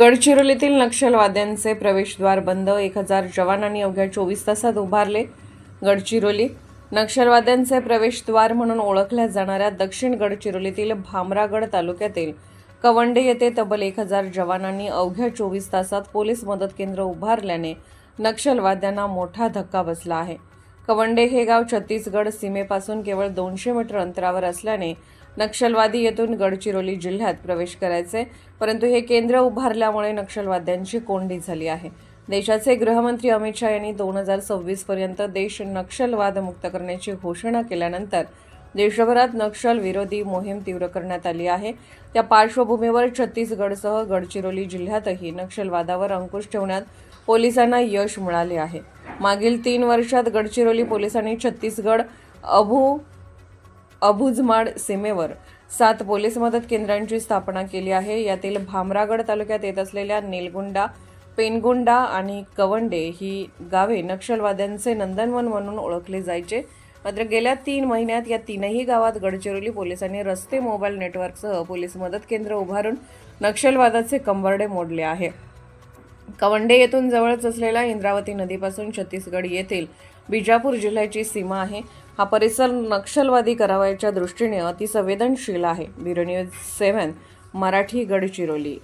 गडचिरोलीतील नक्षलवाद्यांचे प्रवेशद्वार बंद. एक हजार जवानांनी अवघ्या चोवीस तासात उभारले. गडचिरोली नक्षलवाद्यांचे प्रवेशद्वार म्हणून ओळखल्या जाणाऱ्या दक्षिण गडचिरोलीतील भामरागड तालुक्यातील कवंडे येथे तब्बल एक हजार जवानांनी अवघ्या चोवीस तासात पोलीस मदत केंद्र उभारल्याने नक्षलवाद्यांना मोठा धक्का बसला आहे. कवंडे हे गाव छत्तीसगड सीमेपासून केवळ दोनशे मीटर अंतरावर असल्याने नक्षलवादी येथून गडचिरोली जिल्ह्यात प्रवेश करायचे. परंतु हे केंद्र उभारल्यामुळे नक्षलवाद्यांची कोंडी झाली आहे. देशाचे गृहमंत्री अमित शहा यांनी दोन हजार सव्वीसपर्यंत देश नक्षलवाद मुक्त करण्याची घोषणा केल्यानंतर देशभरात नक्षल विरोधी मोहीम तीव्र करण्यात आली आहे. त्या पार्श्वभूमीवर छत्तीसगडसह गडचिरोली जिल्ह्यातही नक्षलवादावर अंकुश ठेवण्यात पोलिसांना यश मिळाले आहे. मागील तीन वर्षात गडचिरोली पोलिसांनी छत्तीसगड अभू अभुजमाड सीमेवर सात पोलीस मदत केंद्रांची स्थापना केली आहे. यातील भामरागड तालुक्यात येत असलेल्या निलगुंडा पेनगुंडा आणि कवंडे ही गावे नक्षलवाद्यांचे नंदनवन म्हणून ओळखले जायचे. मात्र गेल्या तीन महिन्यात या तीनही गावात गडचिरोली पोलिसांनी रस्ते मोबाईल नेटवर्कसह पोलीस मदत केंद्र उभारून नक्षलवादाचे कंबरडे मोडले आहे. कवंडे येथून जवळच असलेल्या इंद्रावती नदीपासून छत्तीसगड येथील बिजापूर जिल्ह्याची सीमा आहे. हा परिसर नक्षलवादी करावयाच्या दृष्टीने अतिसंवेदनशील आहे. Bureau news seven Marathi Gadchiroli.